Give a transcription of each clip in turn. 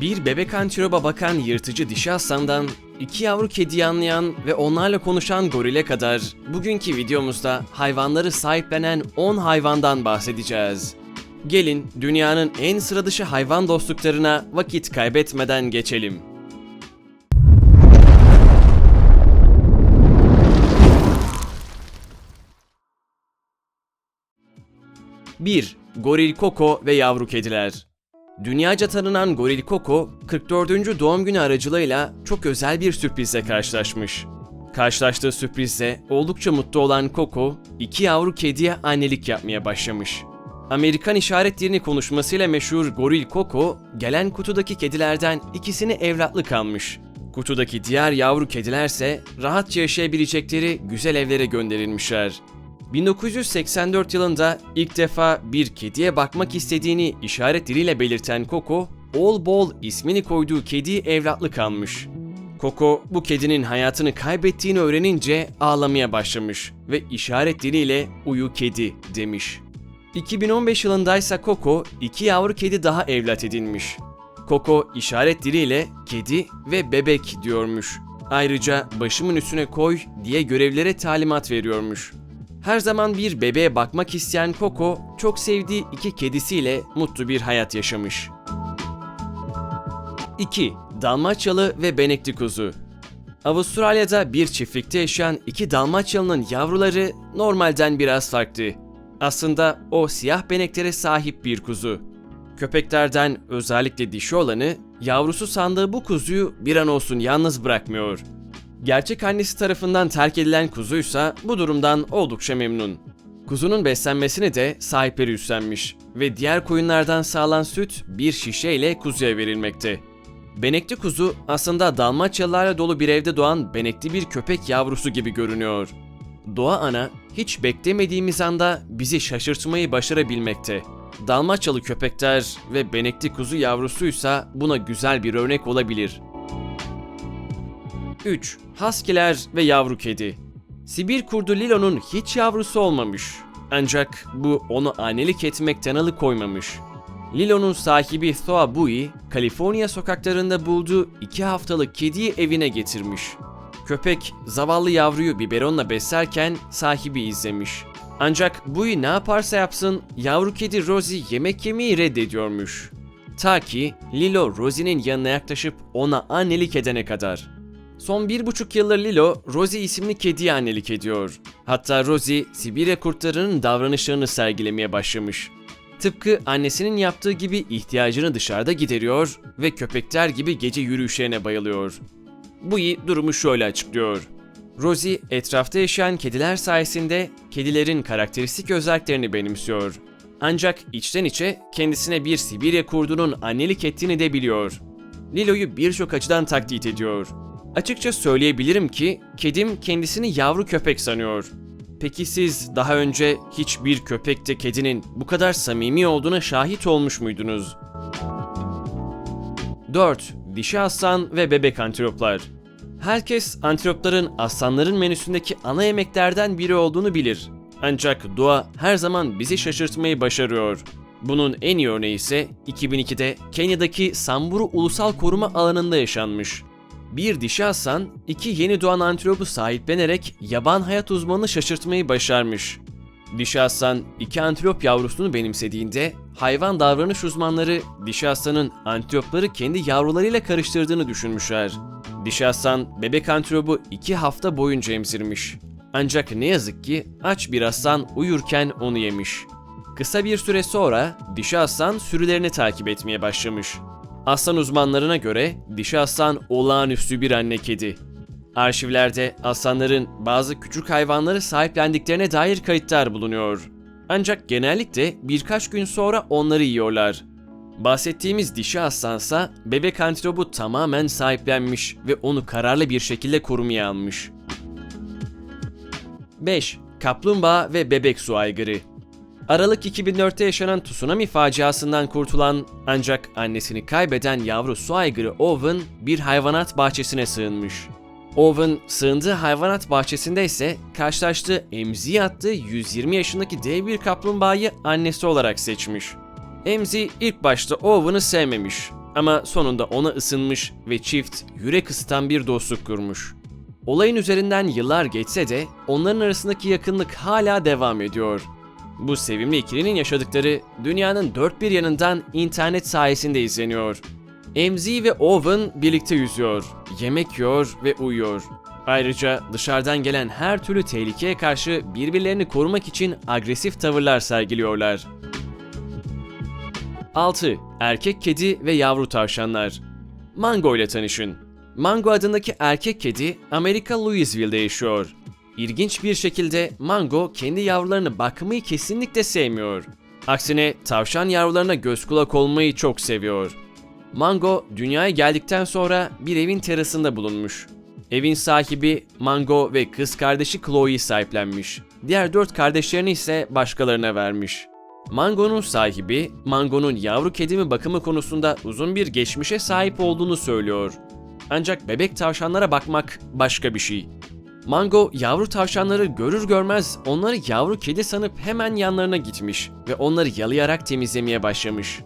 Bir bebek antilopa bakan yırtıcı dişi aslandan, iki yavru kediyi anlayan ve onlarla konuşan gorile kadar bugünkü videomuzda hayvanları sahiplenen 10 hayvandan bahsedeceğiz. Gelin dünyanın en sıradışı hayvan dostluklarına vakit kaybetmeden geçelim. Bir, Goril Koko ve yavru kediler. Dünyaca tanınan Goril Koko, 44. doğum günü aracılığıyla çok özel bir sürprizle karşılaşmış. Karşılaştığı sürprizle oldukça mutlu olan Koko, iki yavru kediye annelik yapmaya başlamış. Amerikan işaret dilini konuşmasıyla meşhur Goril Koko, gelen kutudaki kedilerden ikisini evlatlık almış. Kutudaki diğer yavru kedilerse rahatça yaşayabilecekleri güzel evlere gönderilmişler. 1984 yılında ilk defa bir kediye bakmak istediğini işaret diliyle belirten Coco, All Ball ismini koyduğu kediyi evlatlık almış. Coco bu kedinin hayatını kaybettiğini öğrenince ağlamaya başlamış ve işaret diliyle uyu kedi demiş. 2015 yılında ise Coco iki yavru kedi daha evlat edinmiş. Coco işaret diliyle kedi ve bebek diyormuş. Ayrıca başımın üstüne koy diye görevlere talimat veriyormuş. Her zaman bir bebeğe bakmak isteyen Coco, çok sevdiği iki kedisiyle mutlu bir hayat yaşamış. 2. Dalmaçyalı ve benekli kuzu Avustralya'da bir çiftlikte yaşayan iki Dalmaçyalı'nın yavruları normalden biraz farklı. Aslında o siyah beneklere sahip bir kuzu. Köpeklerden özellikle dişi olanı, yavrusu sandığı bu kuzuyu bir an olsun yalnız bırakmıyor. Gerçek annesi tarafından terk edilen kuzuysa bu durumdan oldukça memnun. Kuzunun beslenmesini de sahipleri üstlenmiş ve diğer koyunlardan sağlanan süt bir şişeyle kuzuya verilmekte. Benekli kuzu aslında dalmaçyalılarla dolu bir evde doğan benekli bir köpek yavrusu gibi görünüyor. Doğa ana hiç beklemediğimiz anda bizi şaşırtmayı başarabilmekte. Dalmaçyalı köpekler ve benekli kuzu yavrusuysa buna güzel bir örnek olabilir. 3. Husky'ler ve yavru kedi. Sibir kurdu Lilo'nun hiç yavrusu olmamış. Ancak bu onu annelik etmekten alıkoymamış. Lilo'nun sahibi Thoa Bui, Kaliforniya sokaklarında bulduğu iki haftalık kediyi evine getirmiş. Köpek zavallı yavruyu biberonla beslerken sahibi izlemiş. Ancak Bui ne yaparsa yapsın yavru kedi Rosie yemek yemeyi reddediyormuş. Ta ki Lilo Rosie'nin yanına yaklaşıp ona annelik edene kadar. Son bir buçuk yıldır Lilo, Rosie isimli kediye annelik ediyor. Hatta Rosie, Sibirya kurtlarının davranışlarını sergilemeye başlamış. Tıpkı annesinin yaptığı gibi ihtiyacını dışarıda gideriyor ve köpekler gibi gece yürüyüşlerine bayılıyor. Bu iyi durumu şöyle açıklıyor. Rosie, etrafta yaşayan kediler sayesinde kedilerin karakteristik özelliklerini benimsiyor. Ancak içten içe kendisine bir Sibirya kurdunun annelik ettiğini de biliyor. Lilo'yu birçok açıdan taklit ediyor. Açıkça söyleyebilirim ki kedim kendisini yavru köpek sanıyor. Peki siz daha önce hiçbir köpekte kedinin bu kadar samimi olduğuna şahit olmuş muydunuz? 4. Dişi aslan ve bebek antiloplar. Herkes antilopların aslanların menüsündeki ana yemeklerden biri olduğunu bilir. Ancak doğa her zaman bizi şaşırtmayı başarıyor. Bunun en iyi örneği ise 2002'de Kenya'daki Samburu Ulusal Koruma Alanı'nda yaşanmış. Bir dişi aslan, iki yeni doğan antilopu sahiplenerek yaban hayat uzmanını şaşırtmayı başarmış. Dişi aslan iki antilop yavrusunu benimsediğinde hayvan davranış uzmanları dişi aslanın antilopları kendi yavrularıyla karıştırdığını düşünmüşler. Dişi aslan bebek antilopu iki hafta boyunca emzirmiş. Ancak ne yazık ki aç bir aslan uyurken onu yemiş. Kısa bir süre sonra dişi aslan sürülerini takip etmeye başlamış. Aslan uzmanlarına göre dişi aslan olağanüstü bir anne kedi. Arşivlerde aslanların bazı küçük hayvanları sahiplendiklerine dair kayıtlar bulunuyor. Ancak genellikle birkaç gün sonra onları yiyorlar. Bahsettiğimiz dişi aslansa bebek antilopu tamamen sahiplenmiş ve onu kararlı bir şekilde korumaya almış. 5. Kaplumbağa ve bebek su aygırı Aralık 2004'te yaşanan tsunami faciasından kurtulan ancak annesini kaybeden yavru su aygırı Owen bir hayvanat bahçesine sığınmış. Owen sığındığı hayvanat bahçesinde ise karşılaştığı emziği attığı 120 yaşındaki dev bir kaplumbağayı annesi olarak seçmiş. Emzi ilk başta Owen'ı sevmemiş Ama sonunda ona ısınmış ve çift yürek ısıtan bir dostluk kurmuş. Olayın üzerinden yıllar geçse de onların arasındaki yakınlık hala devam ediyor. Bu sevimli ikilinin yaşadıkları dünyanın dört bir yanından internet sayesinde izleniyor. Emzi ve Owen birlikte yüzüyor, yemek yiyor ve uyuyor. Ayrıca dışarıdan gelen her türlü tehlikeye karşı birbirlerini korumak için agresif tavırlar sergiliyorlar. 6. Erkek kedi ve yavru tavşanlar. Mango ile tanışın. Mango adındaki erkek kedi Amerika Louisville'de yaşıyor. İlginç bir şekilde Mango kendi yavrularını bakmayı kesinlikle sevmiyor. Aksine tavşan yavrularına göz kulak olmayı çok seviyor. Mango dünyaya geldikten sonra bir evin terasında bulunmuş. Evin sahibi Mango ve kız kardeşi Chloe'yi sahiplenmiş. Diğer dört kardeşlerini ise başkalarına vermiş. Mango'nun sahibi, Mango'nun yavru kedimi bakımı konusunda uzun bir geçmişe sahip olduğunu söylüyor. Ancak bebek tavşanlara bakmak başka bir şey. Mango yavru tavşanları görür görmez onları yavru kedi sanıp hemen yanlarına gitmiş ve onları yalayarak temizlemeye başlamış.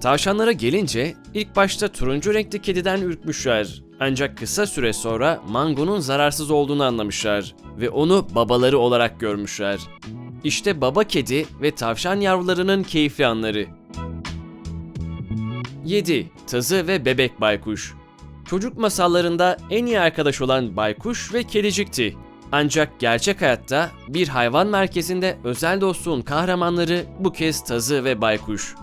Tavşanlara gelince ilk başta turuncu renkli kediden ürkmüşler. Ancak kısa süre sonra Mango'nun zararsız olduğunu anlamışlar ve onu babaları olarak görmüşler. İşte baba kedi ve tavşan yavrularının keyifli anları. 7. Tazı ve bebek baykuş. Çocuk masallarında en iyi arkadaş olan baykuş ve kedicikti. Ancak gerçek hayatta bir hayvan merkezinde özel dostluğun kahramanları bu kez tazı ve baykuş.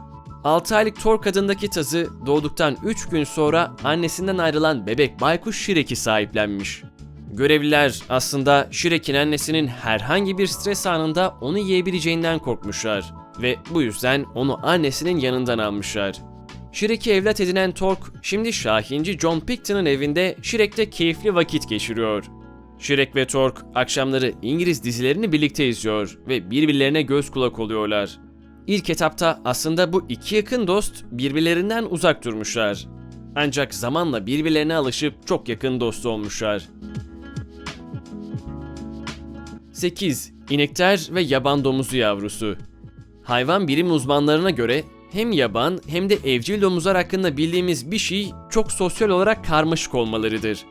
6 aylık Thor kadındaki tazı doğduktan 3 gün sonra annesinden ayrılan bebek baykuş Shrek'i sahiplenmiş. Görevliler aslında Shrek'in annesinin herhangi bir stres anında onu yiyebileceğinden korkmuşlar ve bu yüzden onu annesinin yanından almışlar. Shrek'i evlat edinen Tork, şimdi Şahinci John Picton'ın evinde Shrek'te keyifli vakit geçiriyor. Shrek ve Tork akşamları İngiliz dizilerini birlikte izliyor ve birbirlerine göz kulak oluyorlar. İlk etapta aslında bu iki yakın dost birbirlerinden uzak durmuşlar. Ancak zamanla birbirlerine alışıp çok yakın dost olmuşlar. 8. İnekler ve yaban domuzu yavrusu. Hayvan bilim uzmanlarına göre hem yaban hem de evcil domuzlar hakkında bildiğimiz bir şey çok sosyal olarak karmaşık olmalarıdır.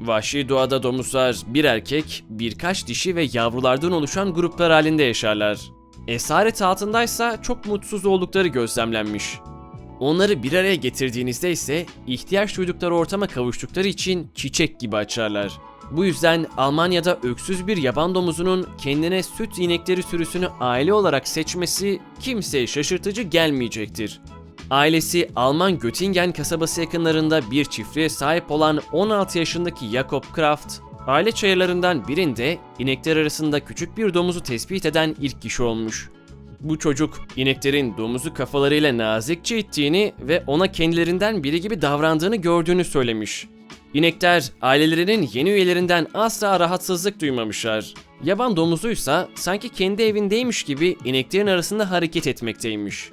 Vahşi doğada domuzlar bir erkek, birkaç dişi ve yavrulardan oluşan gruplar halinde yaşarlar. Esaret altındaysa çok mutsuz oldukları gözlemlenmiş. Onları bir araya getirdiğinizde ise ihtiyaç duydukları ortama kavuştukları için çiçek gibi açarlar. Bu yüzden Almanya'da öksüz bir yaban domuzunun kendine süt inekleri sürüsünü aile olarak seçmesi kimseye şaşırtıcı gelmeyecektir. Ailesi Alman Göttingen kasabası yakınlarında bir çiftliğe sahip olan 16 yaşındaki Jakob Kraft, aile çayırlarından birinde inekler arasında küçük bir domuzu tespit eden ilk kişi olmuş. Bu çocuk ineklerin domuzu kafalarıyla nazikçe ittiğini ve ona kendilerinden biri gibi davrandığını gördüğünü söylemiş. İnekler ailelerinin yeni üyelerinden asla rahatsızlık duymamışlar. Yaban domuzuysa sanki kendi evindeymiş gibi ineklerin arasında hareket etmekteymiş.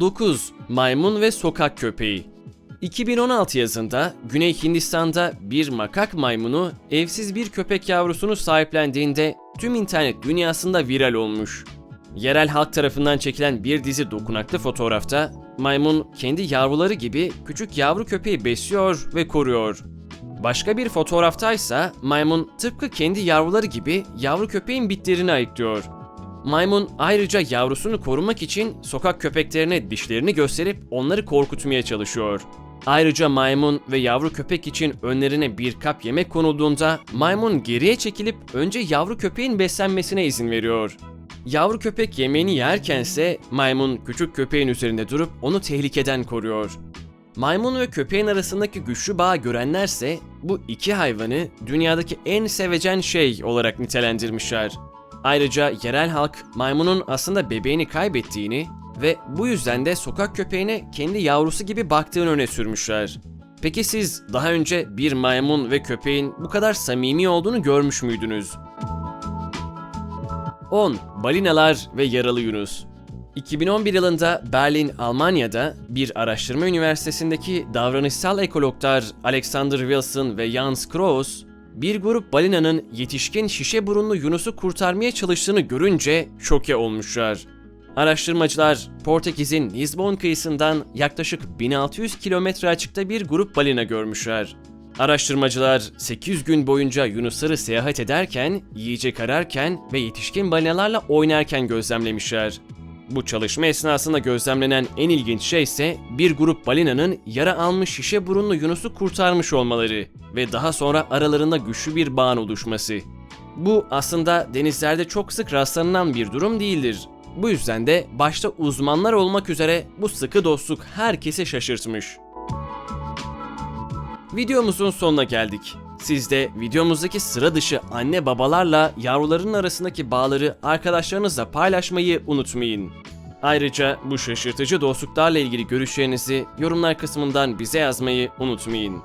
9. Maymun ve sokak köpeği 2016 yazında Güney Hindistan'da bir makak maymunu evsiz bir köpek yavrusunu sahiplendiğinde tüm internet dünyasında viral olmuş. Yerel halk tarafından çekilen bir dizi dokunaklı fotoğrafta maymun kendi yavruları gibi küçük yavru köpeği besliyor ve koruyor. Başka bir fotoğraftaysa maymun tıpkı kendi yavruları gibi yavru köpeğin bitlerini ayıklıyor. Maymun ayrıca yavrusunu korumak için sokak köpeklerine dişlerini gösterip onları korkutmaya çalışıyor. Ayrıca maymun ve yavru köpek için önlerine bir kap yemek konulduğunda maymun geriye çekilip önce yavru köpeğin beslenmesine izin veriyor. Yavru köpek yemeğini yerkense maymun küçük köpeğin üzerinde durup onu tehlikeden koruyor. Maymun ve köpeğin arasındaki güçlü bağı görenlerse bu iki hayvanı dünyadaki en sevecen şey olarak nitelendirmişler. Ayrıca yerel halk maymunun aslında bebeğini kaybettiğini ve bu yüzden de sokak köpeğine kendi yavrusu gibi baktığını öne sürmüşler. Peki siz daha önce bir maymun ve köpeğin bu kadar samimi olduğunu görmüş müydünüz? 10. Balinalar ve Yaralı Yunus 2011 yılında Berlin, Almanya'da bir araştırma üniversitesindeki davranışsal ekologlar Alexander Wilson ve Jans Kraus, bir grup balinanın yetişkin şişe burunlu Yunus'u kurtarmaya çalıştığını görünce şoke olmuşlar. Araştırmacılar Portekiz'in Lisbon kıyısından yaklaşık 1600 kilometre açıkta bir grup balina görmüşler. Araştırmacılar 8 gün boyunca yunusları seyahat ederken, yiyecek ararken ve yetişkin balinalarla oynarken gözlemlemişler. Bu çalışma esnasında gözlemlenen en ilginç şey ise bir grup balinanın yara almış şişe burunlu Yunus'u kurtarmış olmaları ve daha sonra aralarında güçlü bir bağın oluşması. Bu aslında denizlerde çok sık rastlanılan bir durum değildir. Bu yüzden de başta uzmanlar olmak üzere bu sıkı dostluk herkesi şaşırtmış. Videomuzun sonuna geldik. Siz de videomuzdaki sıra dışı anne babalarla yavruların arasındaki bağları arkadaşlarınızla paylaşmayı unutmayın. Ayrıca bu şaşırtıcı dostluklarla ilgili görüşlerinizi yorumlar kısmından bize yazmayı unutmayın.